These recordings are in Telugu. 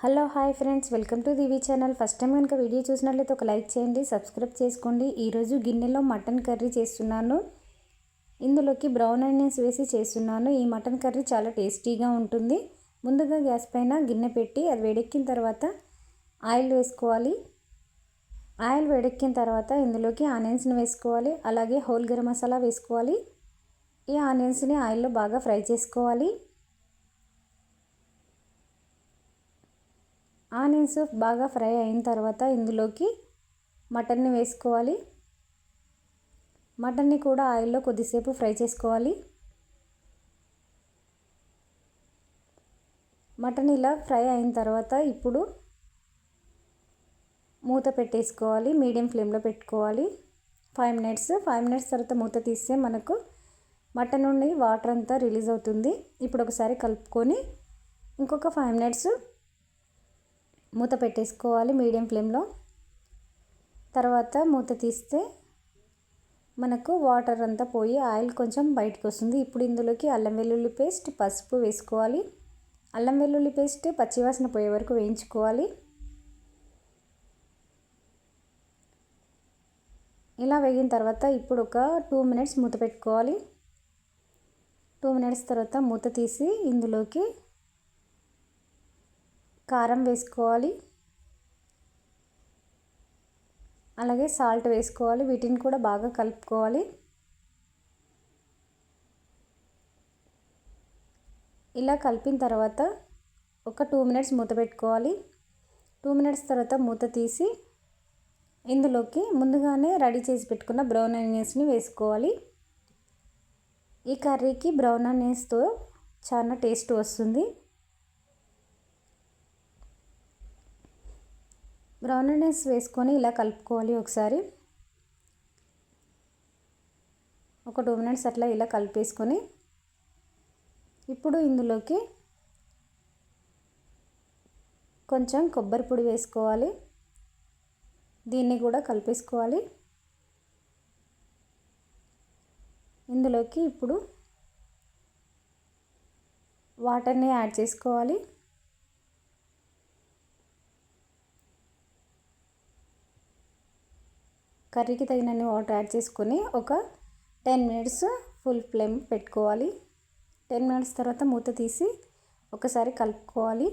Hello hi friends. Welcome to Divi channel. First time కనుక వీడియో చూసినట్లయితే ఒక లైక్ చేయండి సబ్స్క్రైబ్ చేసుకోండి. ఈరోజు గిన్నెలో మటన్ కర్రీ చేస్తున్నాను. ఇందులోకి బ్రౌన్ ఆనియన్స్ వేసి చేస్తున్నాను. ఈ మటన్ కర్రీ చాలా టేస్టీగా ఉంటుంది. ముందుగా గ్యాస్ పైన గిన్నె పెట్టి అది వేడెక్కిన తర్వాత ఆయిల్ వేసుకోవాలి. ఆయిల్ వేడెక్కిన తర్వాత ఇందులోకి ఆనియన్స్ని వేసుకోవాలి. అలాగే హోల్ గరం మసాలా వేసుకోవాలి. ఈ ఆనియన్స్ని ఆయిల్లో బాగా ఫ్రై చేసుకోవాలి. ఆనియన్స్ బాగా ఫ్రై అయిన తర్వాత ఇందులోకి మటన్ని వేసుకోవాలి. మటన్ని కూడా ఆయిల్లో కొద్దిసేపు ఫ్రై చేసుకోవాలి. మటన్ ఇలా ఫ్రై అయిన తర్వాత ఇప్పుడు మూత పెట్టేసుకోవాలి. మీడియం ఫ్లేమ్లో పెట్టుకోవాలి. ఫైవ్ మినిట్స్ ఫైవ్ మినిట్స్ తర్వాత మూత తీస్తే మనకు మటన్ నుండి వాటర్ అంతా రిలీజ్ అవుతుంది. ఇప్పుడు ఒకసారి కలుపుకొని ఇంకొక ఫైవ్ మినిట్స్ మూత పెట్టేసుకోవాలి మీడియం ఫ్లేమ్లో. తర్వాత మూత తీస్తే మనకు వాటర్ అంతా పోయి ఆయిల్ కొంచెం బయటకు వస్తుంది. ఇప్పుడు ఇందులోకి అల్లం వెల్లుల్లి పేస్ట్ పసుపు వేసుకోవాలి. అల్లం వెల్లుల్లి పేస్ట్ పచ్చివాసన పోయే వరకు వేయించుకోవాలి. ఇలా వేగిన తర్వాత ఇప్పుడు ఒక టూ మినిట్స్ మూత పెట్టుకోవాలి. టూ మినిట్స్ తర్వాత మూత తీసి ఇందులోకి కారం వేసుకోవాలి. అలాగే సాల్ట్ వేసుకోవాలి. వీటిని కూడా బాగా కలుపుకోవాలి. ఇలా కలిపిన తర్వాత ఒక టూ మినిట్స్ మూత పెట్టుకోవాలి. టూ మినిట్స్ తర్వాత మూత తీసి ఇందులోకి ముందుగానే రెడీ చేసి పెట్టుకున్న బ్రౌన్ ఆనియన్స్ని వేసుకోవాలి. ఈ కర్రీకి బ్రౌన్ ఆనియన్స్తో చాలా టేస్ట్ వస్తుంది. బ్రౌన్ రైస్ వేసుకొని ఇలా కలుపుకోవాలి ఒకసారి. ఒక టూ మినిట్స్ అట్లా ఇలా కలిపేసుకొని ఇప్పుడు ఇందులోకి కొంచెం కొబ్బరి పొడి వేసుకోవాలి. దీన్ని కూడా కలిపేసుకోవాలి. ఇందులోకి ఇప్పుడు వాటర్ని యాడ్ చేసుకోవాలి. కర్రీకి తగినన్ని వాటర్ యాడ్ చేసుకొని ఒక టెన్ మినిట్స్ ఫుల్ ఫ్లేమ్ పెట్టుకోవాలి. టెన్ మినిట్స్ తర్వాత మూత తీసి ఒకసారి కలుపుకోవాలి.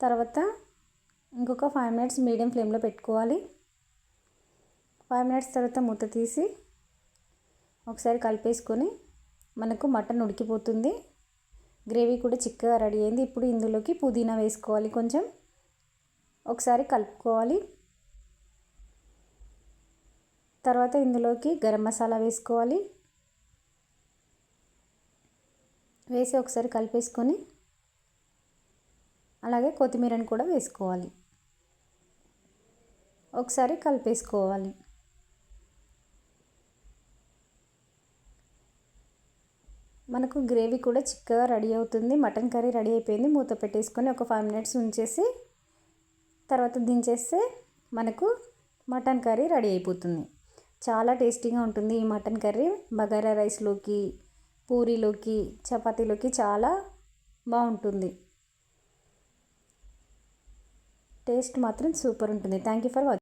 తర్వాత ఇంకొక ఫైవ్ మినిట్స్ మీడియం ఫ్లేమ్లో పెట్టుకోవాలి. ఫైవ్ మినిట్స్ తర్వాత మూత తీసి ఒకసారి కలిపేసుకొని మనకు మటన్ ఉడికిపోతుంది. గ్రేవీ కూడా చిక్కగా రెడీ అయింది. ఇప్పుడు ఇందులోకి పుదీనా వేసుకోవాలి కొంచెం. ఒకసారి కలుపుకోవాలి. తర్వాత ఇందులోకి గరం మసాలా వేసుకోవాలి. వేసి ఒకసారి కలిపేసుకొని అలాగే కొత్తిమీరని కూడా వేసుకోవాలి. ఒకసారి కలిపేసుకోవాలి. మనకు గ్రేవీ కూడా చిక్కగా రెడీ అవుతుంది. మటన్ కర్రీ రెడీ అయిపోయింది. మూత పెట్టేసుకొని ఒక ఫైవ్ మినిట్స్ ఉంచేసి తర్వాత దించేస్తే మనకు మటన్ కర్రీ రెడీ అయిపోతుంది. చాలా టేస్టీగా ఉంటుంది ఈ మటన్ కర్రీ. బగారా రైస్లోకి పూరీలోకి చపాతీలోకి చాలా బాగుంటుంది. టేస్ట్ మాత్రం సూపర్ ఉంటుంది. Thank you for watching